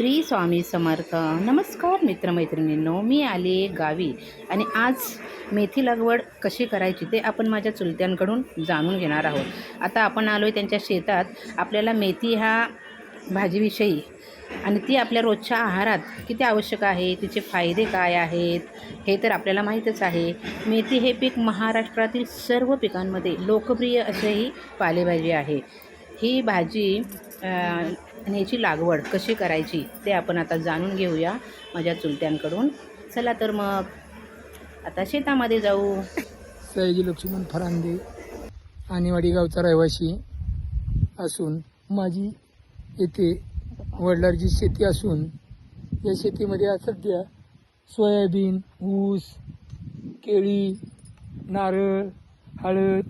श्री स्वामी समर्थ. नमस्कार मित्रमैत्रिणींनो मी आले गावी आणि आज मेथी लागवड कशी करायची ते आपण माझ्या चुलत्यांकडून जाणून घेणार आहोत. आता आपण आलो आहे त्यांच्या शेतात. आपल्याला मेथी ह्या भाजीविषयी आणि ती आपल्या रोजच्या आहारात किती आवश्यक आहे तिचे फायदे काय आहेत हे तर आपल्याला माहीतच आहे. मेथी हे पीक महाराष्ट्रातील सर्व पिकांमध्ये लोकप्रिय असेही पालेभाजी आहे. ही भाजी आणि याची लागवड कशी करायची ते आपण आता जाणून घेऊया माझ्या चुलत्यांकडून. चला तर मग आता शेतामध्ये जाऊ. सयाजी लक्ष्मण फरांदे आणिवाडी गावचा रहिवासी असून माझी येथे वडिलांची शेती असून या शेतीमध्ये आज सध्या सोयाबीन ऊस केळी नारळ हळद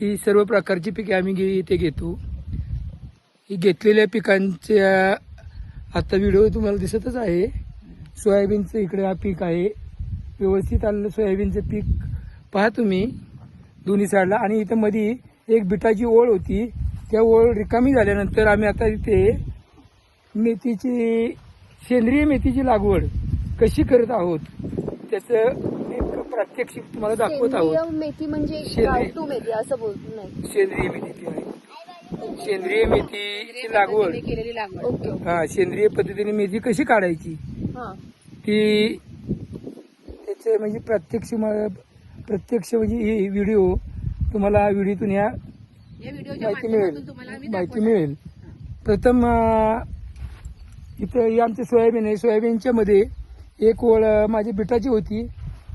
ही सर्व प्रकारची पिके आम्ही घे इथे घेतो. ही घेतलेल्या पिकांच्या आता व्हिडिओ तुम्हाला दिसतच आहे. सोयाबीनचं इकडे हा पीक आहे. व्यवस्थित आलेलं सोयाबीनचं पीक पहा तुम्ही दोन्ही साईडला आणि इथं मध्ये एक बिटाची ओळ होती. त्या ओळ रिकामी झाल्यानंतर आम्ही आता इथे मेथीची सेंद्रिय मेथीची लागवड कशी करत आहोत त्याचं एक प्रात्यक्षिक तुम्हाला दाखवत आहोत. मेथी म्हणजे सेंद्रिय. मेथी असं बोलतो नाही. सेंद्रिय मेथी सेंद्रिय मेथीची लागवड. केलेली लागवड. ओके. ओके हा सेंद्रिय पद्धतीने मेथी कशी काढायची? हा. ती त्याचे म्हणजे प्रत्यक्ष म- प्रत्यक्ष म्हणजे ही व्हिडिओ तुम्हाला व्हिडिओतून या या व्हिडिओच्या माहिती माध्यमातून मिळेल तुम्हाला आम्ही माहिती दाखवणार. मिळेल. प्रथम अं, इथं हे आमचं सोयाबीन आहे. सोयाबीनच्या मध्ये एक ओळ अं, माझी बिटाची होती.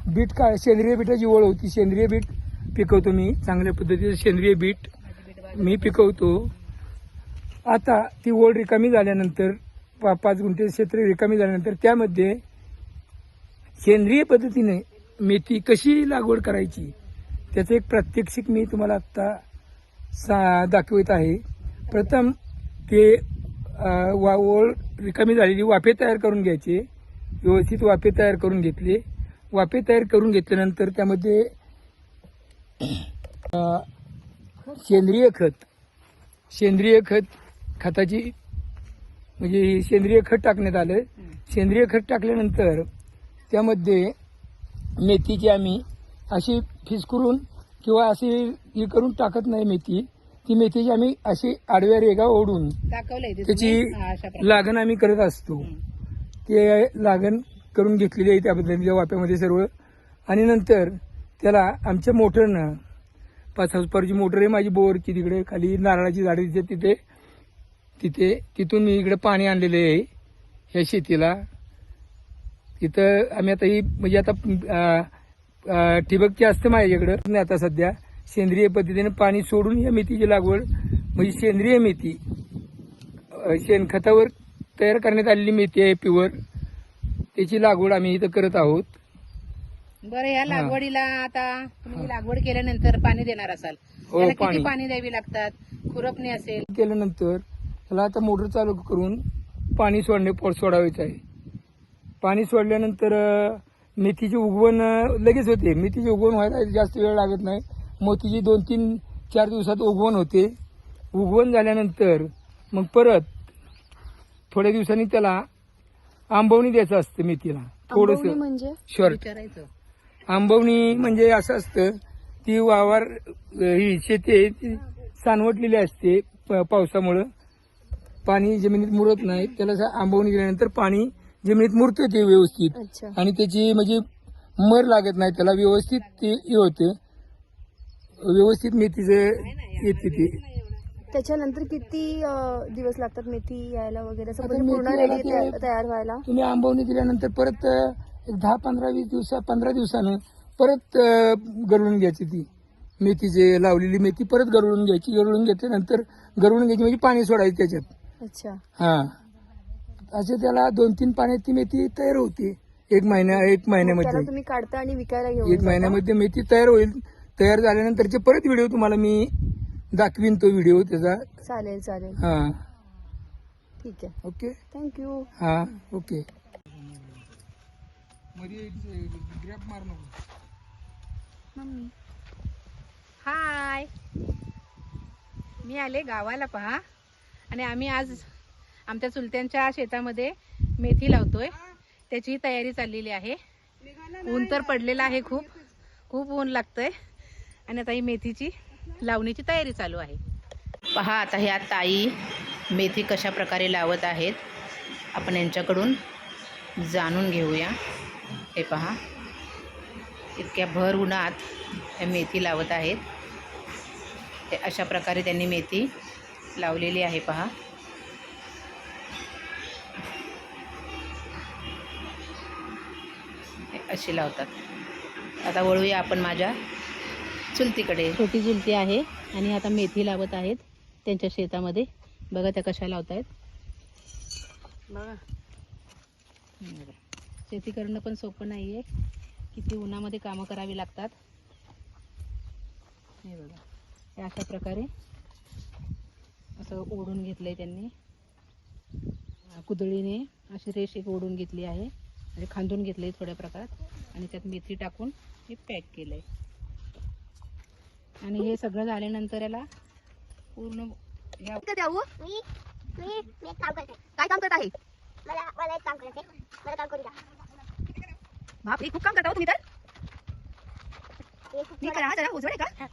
बीट का सेंद्रिय बिटाची ओळ होती. सेंद्रिय बीट पिकवतो मी चांगल्या पद्धतीचं. सेंद्रिय बीट मी पिकवतो. आता ती ओढ रिकामी झाल्यानंतर पा पाच गुंठे क्षेत्र रिकामी झाल्यानंतर त्यामध्ये सेंद्रिय पद्धतीने मेथी कशी लागवड करायची त्याचं एक प्रात्यक्षिक मी तुम्हाला आत्ता सा दाखवित आहे. प्रथम ते वा ओळ रिकामी झालेली वाफे तयार करून घ्यायचे. व्यवस्थित वाफे तयार करून घेतले. वाफे तयार करून घेतल्यानंतर त्यामध्ये सेंद्रिय खत. सेंद्रिय खत खताची म्हणजे सेंद्रिय खत टाकण्यात आलं सेंद्रिय खत टाकल्यानंतर त्यामध्ये मेथीची आम्ही अशी फिसकरून किंवा अशी हे करून टाकत नाही मेथी. ती मेथीची आम्ही अशी आडव्या रेगा ओढून त्याची. लागण आम्ही करत असतो. ते लागण करून घेतलेली आहे त्या पद्धतीच्या वाप्यामध्ये सर्व. आणि नंतर त्याला आमच्या मोटरनं पाच हाऊसपावरची मोटर आहे माझी बोरची तिकडे खाली नारळाची झाडे तिथे तिथे. तिथे तिथून मी इकडे पाणी आणलेले आहे या शेतीला. तिथं आम्ही आता ही म्हणजे आता ठिबक ठिबकची असते माझ्याकडं. नाही आता सध्या. सेंद्रिय पद्धतीने पाणी सोडून या मेथीची लागवड म्हणजे सेंद्रिय मेथी शेणखतावर तयार करण्यात आलेली मेथी आहे प्युअर. त्याची लागवड आम्ही इथं करत आहोत. बरं या लागवडीला आता तुम्ही लागवड केल्यानंतर पाणी देणार असाल हो, त्याला किती पाणी. पाणी द्यावी लागतात? खुरपणी असेल. केल्यानंतर त्याला आता मोटर चालू करून पाणी सोडणे पोट सोडायचं आहे. पाणी सोडल्यानंतर अं, मेथीची उगवण अं, लगेच होते. मेथीची उगवण व्हायला जास्त वेळ लागत नाही. मोतीची दोन तीन चार दिवसात उगवण होते. उगवण झाल्यानंतर मग परत थोड्या दिवसांनी त्याला आंबवणी द्यायचं असतं मेथीला. आंबवणी थोडस म्हणजे? शॉर्ट. विचारायचं. आंबवणी म्हणजे असं असतं ती वावर ही शेती आहे ती सानवटलेली असते पावसामुळं. पाणी जमिनीत मुरत नाही त्याला आंबवणी दिल्यानंतर पाणी जमिनीत मुरतं ते व्यवस्थित. आणि त्याची म्हणजे मर लागत नाही त्याला व्यवस्थित ते हे होतं. व्यवस्थित मेथीचं येते ते. त्याच्यानंतर किती दिवस लागतात मेथी यायला वगैरे? म्हणजे पूर्ण रेडी तयार व्हायला? तुम्ही आंबवणी दिल्यानंतर परत एक दहा पंधरा वीस दिवसा पंधरा दिवसानं परत गरळून घ्यायची ती. मेथीचे लावलेली मेथी परत गरळून घ्यायची. गरळून घेतल्यानंतर गरळून घ्यायची म्हणजे पाणी सोडायचं त्याच्यात. अच्छा. हा. असे त्याला दोन तीन पाण्यात ती मेथी तयार होते. एक महिन्या एक महिन्यामध्ये. तुम्ही काढता आणि विकायला एक? महिन्यामध्ये मेथी तयार होईल. तयार झाल्यानंतरचे परत व्हिडिओ तुम्हाला मी दाखवीन तो व्हिडिओ त्याचा. चालेल चालेल. हा. ठीक आहे. ओके? थँक्यू हा ओके. मध्ये ग्रॅप मार नको. मम्मी. हाय मी आले गावाला पहा. आणि आम्ही आज आमच्या चुलत्यांच्या शेतामध्ये मेथी लावतोय. त्याची तयारी चाललेली आहे. ऊन तर पडलेलं आहे खूप. खूप ऊन लागतंय. आणि आता ही मेथीची लावणीची तयारी चालू आहे. पहा आता ह्या ताई मेथी कशा प्रकारे लावत आहेत. आपण यांच्याकडून जाणून घेऊया. हे पहा. इतक्या भर उन्हात ह्या मेथी लावत आहेत. ते अशा प्रकारे त्यांनी मेथी लावलेली आहे पहा. हे अशी लावतात. आता वळूया आपण माझ्या चुलतीकडे. छोटी चुलती आहे आणि आता मेथी लावत आहेत त्यांच्या शेतामध्ये. बघा त्या कशा लावत आहेत हं, बघा. शेती करणं पण सोपं नाही आहे किती उन्हामध्ये कामं करावी लागतात. हे बघा. हे अशा प्रकारे असं ओढून घेतलंय त्यांनी. अं, कुदळीने अशी रेष एक ओढून घेतली आहे. म्हणजे खांदून घेतलंय थोड्या प्रकारात. आणि त्यात मेथी टाकून हे पॅक केलंय. आणि हे सगळं झाल्यानंतर याला पूर्ण ह्या काय काम करते. काय काम करत आहे? मला मला एक काम करायचे मला काम करू द्या. बापरे खूप काम करता हो तुम्ही तर हे खूप मी करा जरा उजवड आहे का